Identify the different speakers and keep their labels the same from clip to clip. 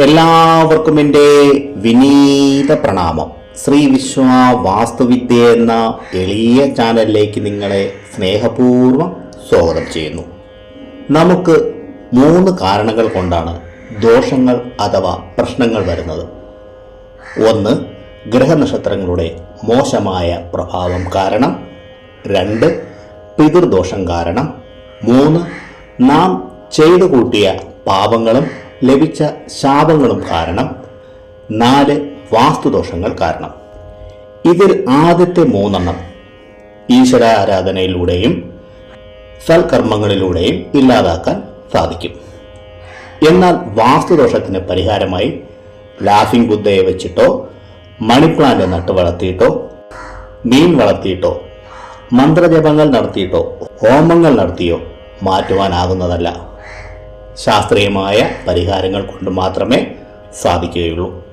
Speaker 1: എല്ലാവർക്കും എന്റെ വിനീത പ്രണാമം. ശ്രീ വിശ്വ വാസ്തുവിദ്യ എന്ന എളിയ ചാനലിലേക്ക് നിങ്ങളെ സ്നേഹപൂർവം സ്വാഗതം ചെയ്യുന്നു. നമുക്ക് മൂന്ന് കാരണങ്ങൾ കൊണ്ടാണ് ദോഷങ്ങൾ അഥവാ പ്രശ്നങ്ങൾ വരുന്നത്. ഒന്ന് ഗ്രഹനക്ഷത്രങ്ങളുടെ മോശമായ പ്രഭാവം കാരണം. രണ്ട് പിതൃദോഷം കാരണം. മൂന്ന് നാം ചെയ്തു കൂട്ടിയ പാപങ്ങളും ലഭിച്ച ശാപങ്ങളും കാരണം നാല് വാസ്തുദോഷങ്ങൾ കാരണം. ഇതിൽ ആദ്യത്തെ മൂന്നെണ്ണം ഈശ്വര ആരാധനയിലൂടെയും സൽക്കർമ്മങ്ങളിലൂടെയും ഇല്ലാതാക്കാൻ സാധിക്കും. എന്നാൽ വാസ്തുദോഷത്തിന് പരിഹാരമായി ലാഫിംഗ് ബുദ്ധയെ വെച്ചിട്ടോ മണിപ്ലാന്റ് നട്ട് വളർത്തിയിട്ടോ മീൻ വളർത്തിയിട്ടോ മന്ത്രജപങ്ങൾ നടത്തിയിട്ടോ ഹോമങ്ങൾ നടത്തിയോ മാറ്റുവാനാകുന്നതല്ല. ശാസ്ത്രീയമായ പരിഹാരങ്ങൾ കൊണ്ട് മാത്രമേ സാധിക്കുകയുള്ളൂ.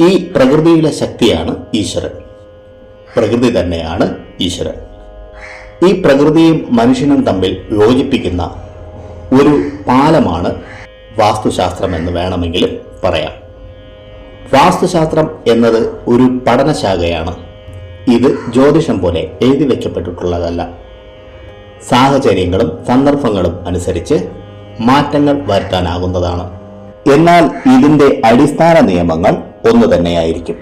Speaker 1: ഈ പ്രകൃതിയിലെ ശക്തിയാണ് ഈശ്വരൻ. പ്രകൃതി തന്നെയാണ് ഈശ്വരൻ. ഈ പ്രകൃതിയും മനുഷ്യനും തമ്മിൽ യോജിപ്പിക്കുന്ന ഒരു പാലമാണ് വാസ്തുശാസ്ത്രം എന്ന് വേണമെങ്കിലും പറയാം. വാസ്തുശാസ്ത്രം എന്നത് ഒരു പഠനശാഖയാണ്. ഇത് ജ്യോതിഷം പോലെ എഴുതി വയ്ക്കപ്പെട്ടിട്ടുള്ളതല്ല സാഹചര്യങ്ങളും സന്ദർഭങ്ങളും അനുസരിച്ച് മാറ്റങ്ങൾ വരുത്താനാകുന്നതാണ്. എന്നാൽ ഇതിന്റെ അടിസ്ഥാന നിയമങ്ങൾ ഒന്നു തന്നെയായിരിക്കും.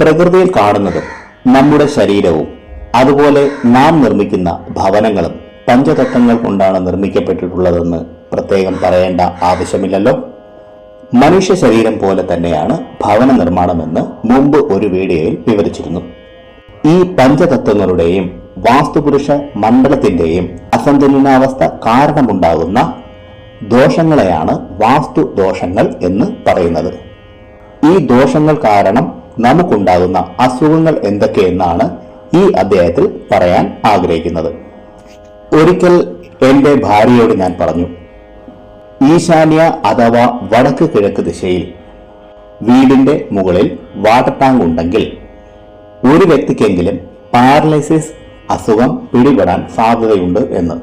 Speaker 1: പ്രകൃതിയിൽ കാണുന്നതും നമ്മുടെ ശരീരവും അതുപോലെ നാം നിർമ്മിക്കുന്ന ഭവനങ്ങളും പഞ്ചതത്വങ്ങൾ കൊണ്ടാണ് നിർമ്മിക്കപ്പെട്ടിട്ടുള്ളതെന്ന് പ്രത്യേകം പറയേണ്ട ആവശ്യമില്ലല്ലോ. മനുഷ്യ ശരീരം പോലെ തന്നെയാണ് ഭവന നിർമ്മാണമെന്ന് മുമ്പ് ഒരു വീഡിയോയിൽ വിവരിച്ചിരുന്നു. ഈ പഞ്ചതത്വങ്ങളുടെയും വാസ്തുപുരുഷ മണ്ഡലത്തിന്റെയും അസന്തുലനാവസ്ഥ കാരണമുണ്ടാകുന്ന ദോഷങ്ങളെയാണ് വാസ്തു ദോഷങ്ങൾ എന്ന് പറയുന്നത്. ഈ ദോഷങ്ങൾ കാരണം നമുക്കുണ്ടാകുന്ന അസുഖങ്ങൾ എന്തൊക്കെയെന്നാണ് ഈ അദ്ദേഹത്തിൽ പറയാൻ ആഗ്രഹിക്കുന്നത്. ഒരിക്കൽ എന്റെ ഭാര്യയോട് ഞാൻ പറഞ്ഞു ഈശാന്യ അഥവാ വടക്ക് കിഴക്ക് ദിശയിൽ വീടിന്റെ മുകളിൽ വാട്ടർ ടാങ്ക് ഉണ്ടെങ്കിൽ ഒരു വ്യക്തിക്കെങ്കിലും പാരലൈസിസ് അസുഖം പിടിപെടാൻ സാധ്യതയുണ്ട് എന്ന്.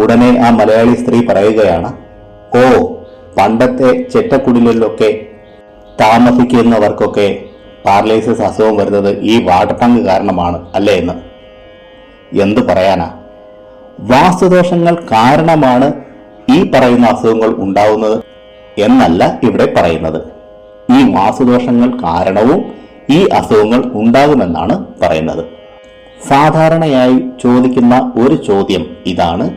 Speaker 1: ഉടനെ ആ മലയാളി സ്ത്രീ പറയുകയാണ് ഓ പണ്ടത്തെ ചെറ്റക്കുടിലൊക്കെ താമസിക്കുന്നവർക്കൊക്കെ പാർലൈസിസ് അസുഖം വരുന്നത് ഈ വാട്ടർ ടാങ്ക് കാരണമാണ് അല്ലേ എന്ന്. എന്തു പറയാനാ? വാസ്തുദോഷങ്ങൾ കാരണമാണ് ഈ പറയുന്ന അസുഖങ്ങൾ ഉണ്ടാവുന്നത് എന്നല്ല ഇവിടെ പറയുന്നത്. ഈ വാസുദോഷങ്ങൾ കാരണവും ഈ അസുഖങ്ങൾ ഉണ്ടാകുമെന്നാണ് പറയുന്നത്. സാധാരണയായി ചോദിക്കുന്ന ഒരു ചോദ്യം ഇതാണ്.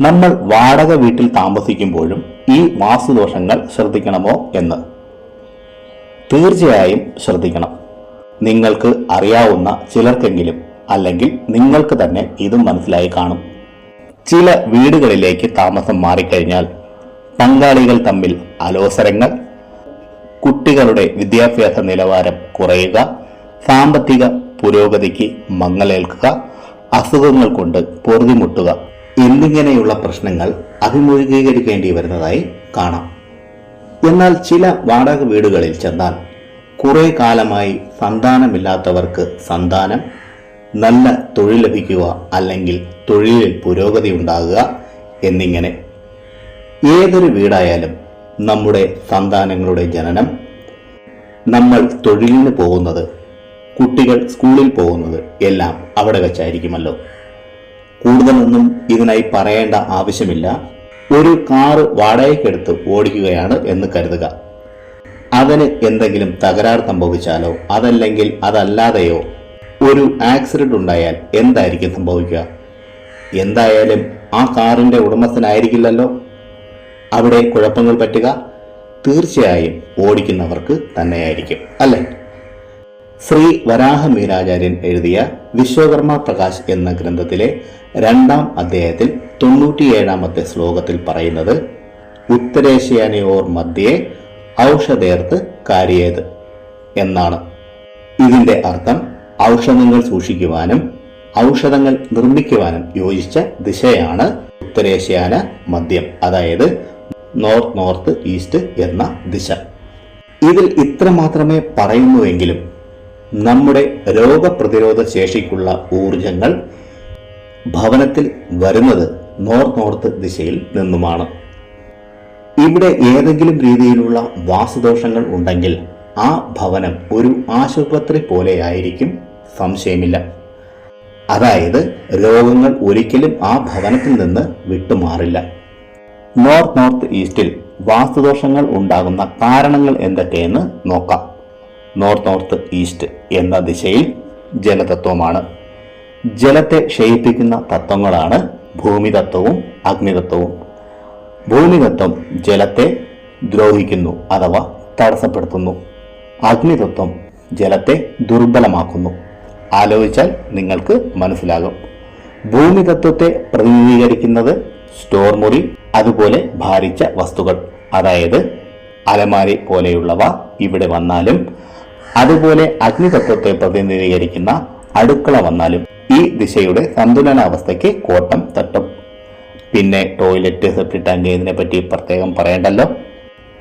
Speaker 1: നമ്മൾ വാടക വീട്ടിൽ താമസിക്കുമ്പോഴും ഈ വാസ്തുദോഷങ്ങൾ ശ്രദ്ധിക്കണമോ എന്ന്. തീർച്ചയായും ശ്രദ്ധിക്കണം. നിങ്ങൾക്ക് അറിയാവുന്ന ചിലർക്കെങ്കിലും അല്ലെങ്കിൽ നിങ്ങൾക്ക് തന്നെ ഇതും മനസ്സിലായി കാണും. ചില വീടുകളിലേക്ക് താമസം മാറിക്കഴിഞ്ഞാൽ പങ്കാളികൾ തമ്മിൽ അലോസരങ്ങൾ കുട്ടികളുടെ വിദ്യാഭ്യാസ നിലവാരം കുറയുക സാമ്പത്തിക പുരോഗതിക്ക് മങ്ങലേൽക്കുക അസുഖങ്ങൾ കൊണ്ട് പൊറുതിമുട്ടുക എന്നിങ്ങനെയുള്ള പ്രശ്നങ്ങൾ അഭിമുഖീകരിക്കേണ്ടി വരുന്നതായി കാണാം. എന്നാൽ ചില വാടക വീടുകളിൽ ചെന്നാൽ കുറെ കാലമായി സന്താനമില്ലാത്തവർക്ക് സന്താനം നല്ല തൊഴിൽ ലഭിക്കുക അല്ലെങ്കിൽ തൊഴിലിൽ പുരോഗതി ഉണ്ടാകുക എന്നിങ്ങനെ. ഏതൊരു വീടായാലും നമ്മുടെ സന്താനങ്ങളുടെ ജനനം നമ്മൾ തൊഴിലിന് പോകുന്നത് കുട്ടികൾ സ്കൂളിൽ പോകുന്നത് എല്ലാം അവിടെ വെച്ചായിരിക്കുമല്ലോ. കൂടുതലൊന്നും ഇതിനായി പറയേണ്ട ആവശ്യമില്ല. ഒരു കാറ് വാടകയ്ക്കെടുത്ത് ഓടിക്കുകയാണ് എന്ന് കരുതുക. അതിന് എന്തെങ്കിലും തകരാർ സംഭവിച്ചാലോ? അതല്ലെങ്കിൽ അതല്ലാതെയോ? ഒരു ആക്സിഡന്റ് ഉണ്ടായാൽ എന്തായിരിക്കും സംഭവിക്കുക? എന്തായാലും ആ കാറിന്റെ ഉടമസ്ഥനായിരിക്കില്ലല്ലോ? അവിടെ കുഴപ്പങ്ങൾ പറ്റുക? തീർച്ചയായും ഓടിക്കുന്നവർക്ക് തന്നെയായിരിക്കും അല്ലേ? ശ്രീ വരാഹമീരാചാര്യൻ എഴുതിയ വിശ്വകർമ്മ പ്രകാശ് എന്ന ഗ്രന്ഥത്തിലെ രണ്ടാം അധ്യായത്തിൽ തൊണ്ണൂറ്റിയേഴാമത്തെ ശ്ലോകത്തിൽ പറയുന്നത് ഉത്തരേഷ്യാനയോർ മധ്യേ ഔഷധേർത്ത് കാര്യേത് എന്നാണ്. ഇതിന്റെ അർത്ഥം ഔഷധങ്ങൾ സൂക്ഷിക്കുവാനും ഔഷധങ്ങൾ നിർമ്മിക്കുവാനും യോജിച്ച ദിശയാണ് ഉത്തരേഷ്യാന മദ്യം അതായത് നോർത്ത് നോർത്ത് ഈസ്റ്റ് എന്ന ദിശ. ഇതിൽ ഇത്ര മാത്രമേ പറയുന്നുവെങ്കിലും നമ്മുടെ രോഗപ്രതിരോധ ശേഷിക്കുള്ള ഊർജങ്ങൾ ഭവനത്തിൽ വരുന്നത് നോർത്ത് ദിശയിൽ നിന്നുമാണ്. ഇവിടെ ഏതെങ്കിലും രീതിയിലുള്ള വാസുദോഷങ്ങൾ ഉണ്ടെങ്കിൽ ആ ഭവനം ഒരു ആശുപത്രി പോലെയായിരിക്കും സംശയമില്ല. അതായത് രോഗങ്ങൾ ഒരിക്കലും ആ ഭവനത്തിൽ നിന്ന് വിട്ടുമാറില്ല. നോർത്ത് നോർത്ത് ഈസ്റ്റിൽ വാസ്തുദോഷങ്ങൾ ഉണ്ടാകുന്ന കാരണങ്ങൾ എന്തൊക്കെയെന്ന് നോക്കാം. നോർത്ത് നോർത്ത് ഈസ്റ്റ് എന്ന ദിശയിൽ ജലതത്വമാണ്. ജലത്തെ ക്ഷയിപ്പിക്കുന്ന തത്വങ്ങളാണ് ഭൂമിതത്വവും അഗ്നിതത്വവും. ഭൂമിതത്വം ജലത്തെ ദ്രോഹിക്കുന്നു അഥവാ തടസ്സപ്പെടുത്തുന്നു. അഗ്നിതത്വം ജലത്തെ ദുർബലമാക്കുന്നു. ആലോചിച്ചാൽ നിങ്ങൾക്ക് മനസ്സിലാകും. ഭൂമി ഭൂമിതത്വത്തെ പ്രതിനിധീകരിക്കുന്നത് സ്റ്റോർ മുറി അതുപോലെ ഭാരിച്ച വസ്തുക്കൾ. അതായത് അലമാരി പോലെയുള്ളവ ഇവിടെ വന്നാലും അതുപോലെ അഗ്നിതത്വത്തെ പ്രതിനിധീകരിക്കുന്ന അടുക്കള വന്നാലും ഈ ദിശയുടെ സന്തുലനാവസ്ഥയ്ക്ക് കോട്ടം തട്ടും. പിന്നെ ടോയ്ലറ്റ് സെപ്റ്റി ടാങ്ക് ഇതിനെ പറ്റി പ്രത്യേകം പറയണ്ടല്ലോ.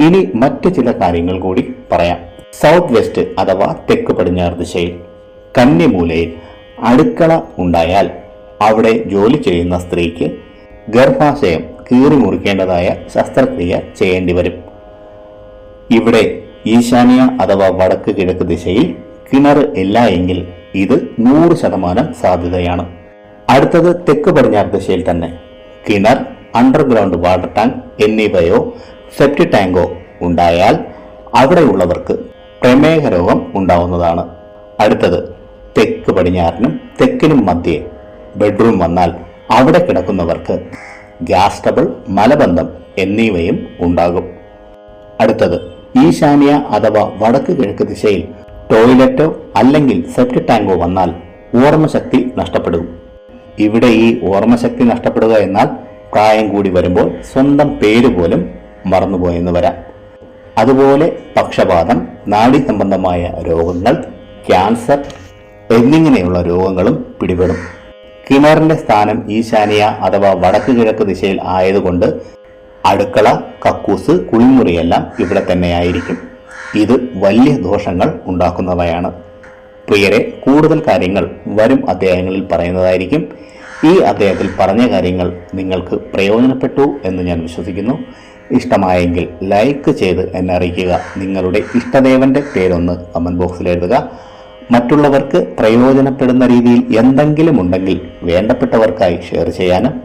Speaker 1: ഇനി മറ്റു ചില കാര്യങ്ങൾ കൂടി പറയാം. സൗത്ത് വെസ്റ്റ് അഥവാ തെക്ക് പടിഞ്ഞാറ് ദിശയിൽ കന്നിമൂലയിൽ അടുക്കള ഉണ്ടായാൽ അവിടെ ജോലി ചെയ്യുന്ന സ്ത്രീക്ക് ഗർഭാശയം കീറി മുറിക്കേണ്ടതായ ശസ്ത്രക്രിയ ചെയ്യേണ്ടി വരും. ഇവിടെ ഈശാന്യ അഥവാ വടക്ക് കിഴക്ക് ദിശയിൽ കിണർ ഇല്ല എങ്കിൽ ഇത് നൂറ് ശതമാനം സാധ്യതയാണ്. അടുത്തത് തെക്ക് പടിഞ്ഞാറ് ദിശയിൽ തന്നെ കിണർ അണ്ടർഗ്രൗണ്ട് വാട്ടർ ടാങ്ക് എന്നിവയോ സെപ്റ്റി ടാങ്കോ ഉണ്ടായാൽ അവിടെയുള്ളവർക്ക് പ്രമേഹ രോഗം ഉണ്ടാവുന്നതാണ്. അടുത്തത് തെക്ക് പടിഞ്ഞാറിനും തെക്കിനും മധ്യേ ബെഡ്റൂം വന്നാൽ അവിടെ കിടക്കുന്നവർക്ക് ഗ്യാസ് ട്രബിൾ മലബന്ധം എന്നിവയും ഉണ്ടാകും. അടുത്തത് ഈശാന്യ അഥവാ വടക്ക് കിഴക്ക് ദിശയിൽ ടോയ്ലറ്റോ അല്ലെങ്കിൽ സെപ്റ്റ് ടാങ്കോ വന്നാൽ ഓർമ്മശക്തി നഷ്ടപ്പെടും. ഇവിടെ ഈ ഓർമ്മശക്തി നഷ്ടപ്പെടുക എന്നാൽ പ്രായം കൂടി വരുമ്പോൾ സ്വന്തം പേര് പോലും മറന്നുപോയെന്ന് വരാം. അതുപോലെ പക്ഷപാതം നാഡി സംബന്ധമായ രോഗങ്ങൾ ക്യാൻസർ എന്നിങ്ങനെയുള്ള രോഗങ്ങളും പിടിപെടും. കിണറിന്റെ സ്ഥാനം ഈശാനിയ അഥവാ വടക്ക് കിഴക്ക് ദിശയിൽ ആയതുകൊണ്ട് അടുക്കള കക്കൂസ് കുളിമുറിയെല്ലാം ഇവിടെ തന്നെയായിരിക്കും. ഇത് വലിയ ദോഷങ്ങൾ ഉണ്ടാക്കുന്നവയാണ്. പ്രിയരെ കൂടുതൽ കാര്യങ്ങൾ വരും അധ്യായങ്ങളിൽ പറയുന്നതായിരിക്കും. ഈ അദ്ദേഹത്തിൽ പറഞ്ഞ കാര്യങ്ങൾ നിങ്ങൾക്ക് പ്രയോജനപ്പെട്ടു എന്ന് ഞാൻ വിശ്വസിക്കുന്നു. ഇഷ്ടമായെങ്കിൽ ലൈക്ക് ചെയ്ത് എന്നെ അറിയിക്കുക. നിങ്ങളുടെ ഇഷ്ടദേവന്റെ പേരൊന്ന് കമന്റ് ബോക്സിൽ എഴുതുക. മറ്റുള്ളവർക്ക് പ്രയോജനപ്പെടുന്ന രീതിയിൽ എന്തെങ്കിലും ഉണ്ടെങ്കിൽ വേണ്ടപ്പെട്ടവർക്കായി ഷെയർ ചെയ്യാനും